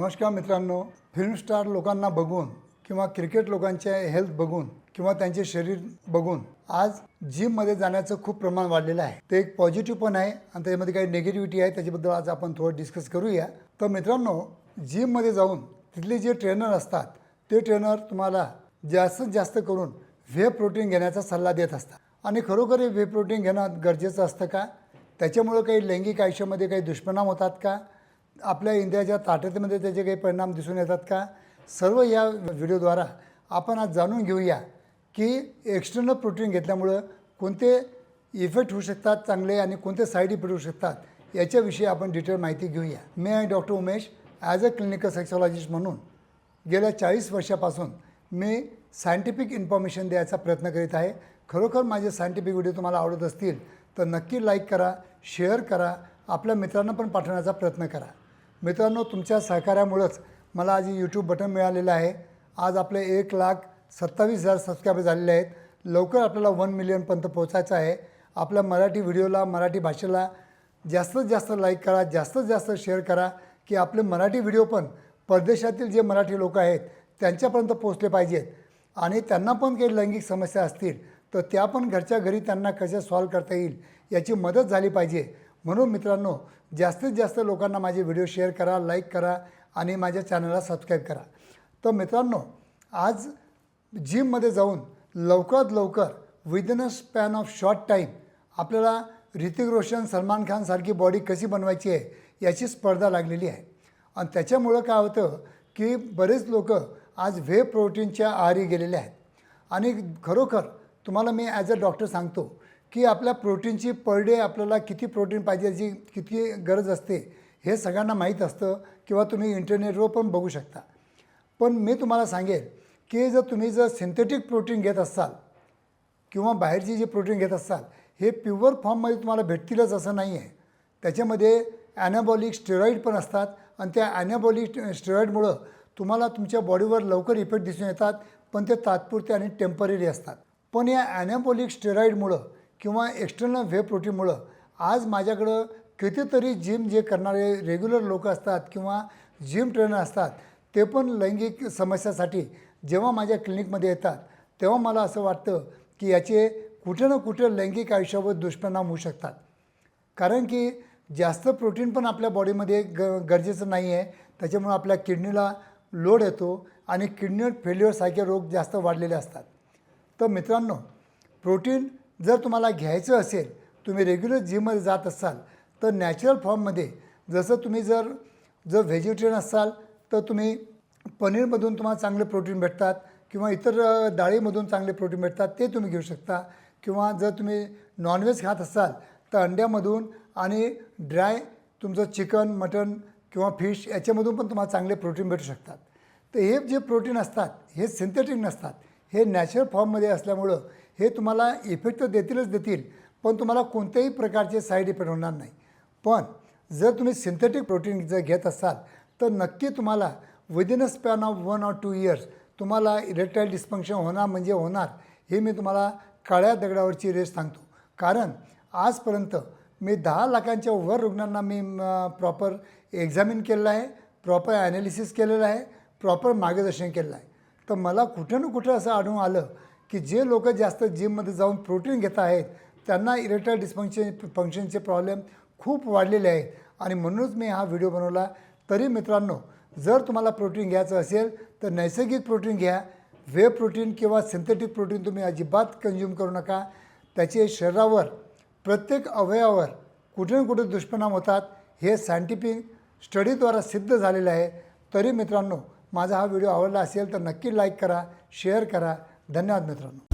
नमस्कार मित्रांनो film star लोकांना बघून किंवा क्रिकेट लोकांचे हेल्थ बघून किंवा त्यांचे शरीर बघून आज जिममध्ये जाण्याचं खूप प्रमाण वाढलेलं आहे. ते एक पॉझिटिव्ह पण आहे आणि त्याच्यामध्ये काही निगेटिव्हिटी आहे त्याच्याबद्दल आज आपण थोडं डिस्कस करूया. तर मित्रांनो जिममध्ये जाऊन तिथले जे ट्रेनर असतात ते ट्रेनर तुम्हाला जास्तीत जास्त करून व्हे प्रोटीन घेण्याचा सल्ला देत असतात. आणि खरोखर व्हे प्रोटीन घेणं गरजेचं असतं का? त्याच्यामुळं काही लैंगिक आयुष्यामध्ये काही दुष्परिणाम होतात का? आपल्या इंडियाच्या ताटतेमध्ये त्याचे काही परिणाम दिसून येतात का? सर्व या व्हिडिओद्वारा आपण आज जाणून घेऊया की एक्सटर्नल प्रोटीन घेतल्यामुळं कोणते इफेक्ट होऊ शकतात चांगले आणि कोणते साईड इफेक्ट होऊ शकतात याच्याविषयी आपण डिटेल माहिती घेऊया. मी आहे doctor Umesh as a clinical sexologist म्हणून गेल्या चाळीस वर्षापासून मी सायंटिफिक इन्फॉर्मेशन द्यायचा प्रयत्न करीत आहे. खरोखर माझे सायंटिफिक व्हिडिओ तुम्हाला आवडत असतील तर नक्की लाईक करा शेअर करा आपल्या मित्रांना पण पाठवण्याचा प्रयत्न करा. मित्रांनो तुमच्या सहकार्यामुळंच मला आज यूट्यूब बटन मिळालेलं आहे. आज आपले एक लाख सत्तावीस हजार सबस्क्रायबर झालेले आहेत. लवकर आपल्याला वन मिलियनपर्यंत पोहोचायचं आहे. आपल्या मराठी व्हिडिओला मराठी भाषेला जास्तीत जास्त लाईक करा जास्तीत जास्त शेअर करा की आपले मराठी व्हिडिओ पण परदेशातील जे मराठी लोक आहेत त्यांच्यापर्यंत पोचले पाहिजेत. आणि त्यांना पण काही लैंगिक समस्या असतील तर त्या पण घरच्या घरी त्यांना कशा सॉल्व करता येईल याची मदत झाली पाहिजे. म्हणून मित्रांनो जास्तीत जास्त लोकांना माझे व्हिडिओ शेअर करा लाईक करा आणि माझ्या चॅनलला सबस्क्राईब करा. तर मित्रांनो आज जिममध्ये जाऊन लवकरात लवकर within a span of short time आपल्याला ऋतिक रोशन सलमान खानसारखी बॉडी कशी बनवायची आहे याची स्पर्धा लागलेली आहे. आणि त्याच्यामुळं काय होतं की बरेच लोक आज व्हे प्रोटीनच्या आहारी गेलेले आहेत. आणि खरोखर तुम्हाला मी ॲज अ डॉक्टर सांगतो की आपल्या प्रोटीनची पर डे आपल्याला किती प्रोटीन पाहिजे याची किती गरज असते हे सगळ्यांना माहीत असतं किंवा तुम्ही इंटरनेटवर पण बघू शकता. पण मी तुम्हाला सांगेल की जर तुम्ही जर सिंथेटिक प्रोटीन घेत असाल किंवा बाहेरची जे प्रोटीन घेत असाल हे प्युअर फॉर्ममध्ये तुम्हाला भेटतीलच असं नाही आहे त्याच्यामध्ये ॲनाबॉलिक स्टेरॉईड पण असतात आणि त्या ॲनाबॉलिक स्टेरॉईडमुळं तुम्हाला तुमच्या बॉडीवर लवकर इफेक्ट दिसून येतात पण ते तात्पुरते आणि टेंपररी असतात. पण या ॲनाबॉलिक स्टेरॉईडमुळं किंवा एक्सटर्नल व्हे प्रोटीनमुळं आज माझ्याकडं कितीतरी जिम जे करणारे रेग्युलर लोक असतात किंवा जिम ट्रेनर असतात ते पण लैंगिक समस्यासाठी जेव्हा माझ्या क्लिनिकमध्ये येतात तेव्हा मला असं वाटतं की याचे कुठे ना कुठे लैंगिक आयुष्यावर दुष्परिणाम होऊ शकतात. कारण की जास्त प्रोटीन पण आपल्या बॉडीमध्ये ग गरजेचं नाही आहे त्याच्यामुळे आपल्या किडनीला लोड येतो आणि किडनी फेल्युअरसारखे रोग जास्त वाढलेले असतात. तर मित्रांनो प्रोटीन जर तुम्हाला घ्यायचं असेल तुम्ही रेग्युलर जिममध्ये जात असाल तर नॅचरल फॉर्ममध्ये जसं तुम्ही जर जर व्हेजिटेरियन असाल तर तुम्ही पनीरमधून तुम्हाला चांगले प्रोटीन भेटतात किंवा इतर डाळीमधून चांगले प्रोटीन भेटतात ते तुम्ही घेऊ शकता. किंवा जर तुम्ही नॉनव्हेज खात असाल तर अंड्यामधून आणि ड्राय तुमचं चिकन मटन किंवा फिश याच्यामधून पण तुम्हाला चांगले प्रोटीन भेटू शकतात. तर हे जे प्रोटीन असतात हे सिंथेटिक नसतात. हे नॅचरल फॉर्ममध्ये असल्यामुळं हे तुम्हाला इफेक्ट तर देतीलच देतील पण तुम्हाला कोणत्याही प्रकारचे साईड इफेक्ट होणार नाही. पण जर तुम्ही सिंथेटिक प्रोटीन जर घेत असाल तर नक्की तुम्हाला within a span of one or two years तुम्हाला इलेक्ट्राईल डिस्फंक्शन होणार म्हणजे होणार हे मी तुम्हाला काळ्या दगडावरची रेस सांगतो. कारण आजपर्यंत मी दहा लाखांच्या वर रुग्णांना मी प्रॉपर एक्झामिन केलेलं आहे प्रॉपर ॲनालिसिस केलेलं आहे प्रॉपर मार्गदर्शन केलेलं आहे. तर मला कुठं ना कुठं असं आढळून आलं की जे लोक जास्त जिममध्ये जाऊन प्रोटीन घेत आहेत त्यांना इरेक्टाईल डिस्फंक्शन फंक्शनचे प्रॉब्लेम खूप वाढलेले आहेत. आणि म्हणूनच मी हा व्हिडिओ बनवला. तरी मित्रांनो जर तुम्हाला प्रोटीन घ्यायचं असेल तर नैसर्गिक प्रोटीन घ्या. वे प्रोटीन किंवा सिंथेटिक प्रोटीन तुम्ही अजिबात कंझ्युम करू नका. त्याचे शरीरावर प्रत्येक अवयवावर कुठे ना कुठे दुष्परिणाम होतात. हे सायंटिफिक स्टडीद्वारा सिद्ध झालेलं आहे. तरी मित्रांनो माझा हा व्हिडिओ आवडला असेल तर नक्की लाईक करा शेअर करा. धन्यवाद मित्रांनो.